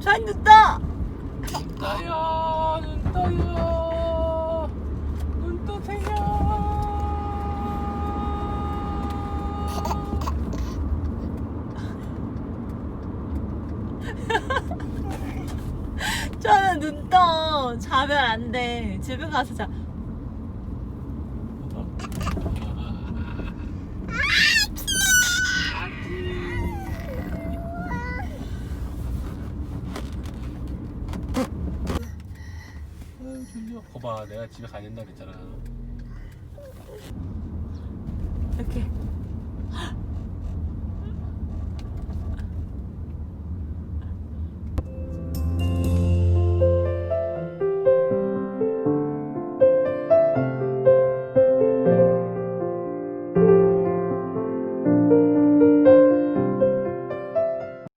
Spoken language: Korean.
저희 눈 떠! 떠요 눈 떠요 눈 떠세요 저는 눈 떠. 자면 안 돼. 집에 가서 자. 졸려 거봐 내가 집에 가야 된다 그랬잖아 이렇게.